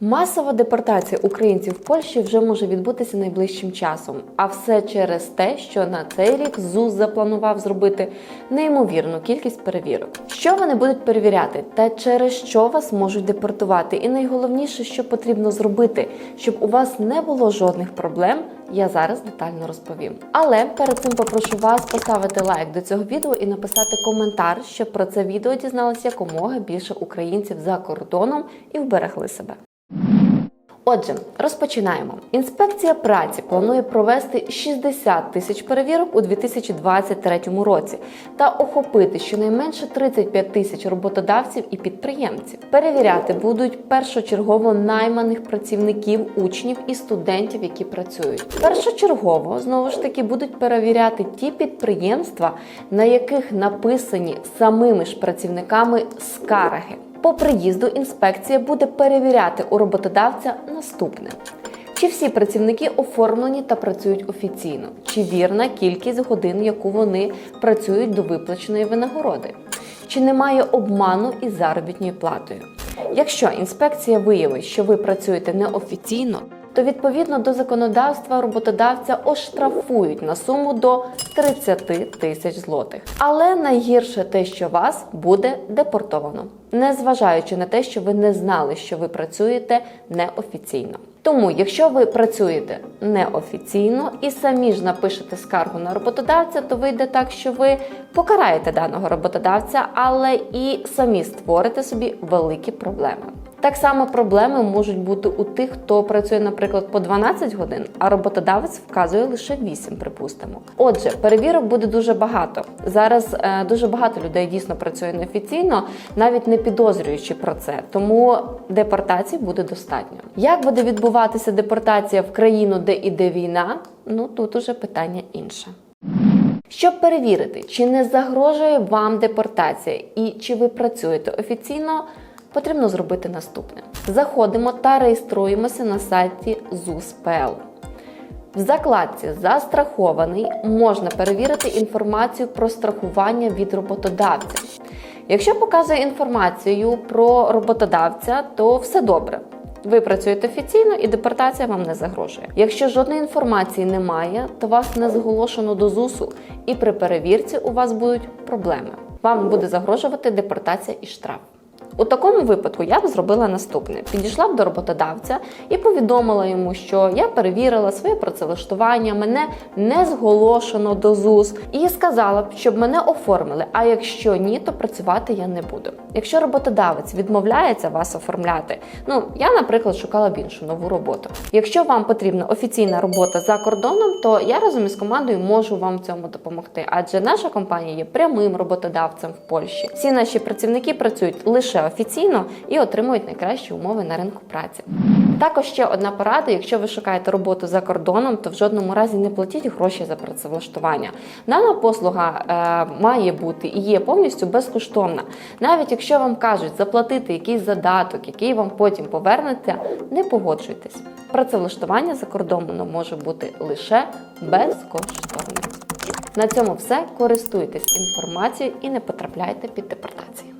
Масова депортація українців в Польщі вже може відбутися найближчим часом, а все через те, що на цей рік ЗУЗ запланував зробити неймовірну кількість перевірок. Що вони будуть перевіряти, та через що вас можуть депортувати, і найголовніше, що потрібно зробити, щоб у вас не було жодних проблем. Я зараз детально розповім. Але перед цим попрошу вас поставити лайк до цього відео і написати коментар, щоб про це відео дізналося якомога більше українців за кордоном і вберегли себе. Отже, розпочинаємо. Інспекція праці планує провести 60 тисяч перевірок у 2023 році та охопити щонайменше 35 тисяч роботодавців і підприємців. Перевіряти будуть першочергово найманих працівників, учнів і студентів, які працюють. Першочергово знову ж таки будуть перевіряти ті підприємства, на яких написані самими ж працівниками скарги. По приїзду інспекція буде перевіряти у роботодавця наступне. Чи всі працівники оформлені та працюють офіційно? Чи вірна кількість годин, яку вони працюють до виплаченої винагороди? Чи немає обману із заробітною платою? Якщо інспекція виявить, що ви працюєте неофіційно, то відповідно до законодавства роботодавця оштрафують на суму до 30 тисяч злотих. Але найгірше те, що вас буде депортовано, незважаючи на те, що ви не знали, що ви працюєте неофіційно. Тому, якщо ви працюєте неофіційно і самі ж напишете скаргу на роботодавця, то вийде так, що ви покараєте даного роботодавця, але і самі створите собі великі проблеми. Так само проблеми можуть бути у тих, хто працює, наприклад, по 12 годин, а роботодавець вказує лише 8, припустимо. Отже, перевірок буде дуже багато. Зараз е, дуже багато людей дійсно працює неофіційно, навіть не підозрюючи про це. Тому депортацій буде достатньо. Як буде відбуватися депортація в країну, де іде війна? Ну тут уже питання інше. Щоб перевірити, чи не загрожує вам депортація і чи ви працюєте офіційно, потрібно зробити наступне: заходимо та реєструємося на сайті ZUS.pl. В закладці Застрахований можна перевірити інформацію про страхування від роботодавця. Якщо показує інформацію про роботодавця, то все добре. Ви працюєте офіційно і депортація вам не загрожує. Якщо жодної інформації немає, то вас не зголошено до ЗУСу, і при перевірці у вас будуть проблеми. Вам буде загрожувати депортація і штраф. У такому випадку я б зробила наступне: підійшла б до роботодавця і повідомила йому, що я перевірила своє працевлаштування, мене не зголошено до ЗУС, і сказала б, щоб мене оформили. А якщо ні, то працювати я не буду. Якщо роботодавець відмовляється вас оформляти, ну я, наприклад, шукала б іншу нову роботу. Якщо вам потрібна офіційна робота за кордоном, то я разом із командою можу вам в цьому допомогти, адже наша компанія є прямим роботодавцем в Польщі. Всі наші працівники працюють лише офіційно і отримують найкращі умови на ринку праці. Також ще одна порада: якщо ви шукаєте роботу за кордоном, то в жодному разі не платіть гроші за працевлаштування. Дана послуга е, має бути і є повністю безкоштовна. Навіть якщо вам кажуть заплатити якийсь задаток, який вам потім повернеться, не погоджуйтесь. Працевлаштування за кордоном може бути лише безкоштовним. На цьому все. Користуйтесь інформацією і не потрапляйте під депортацію.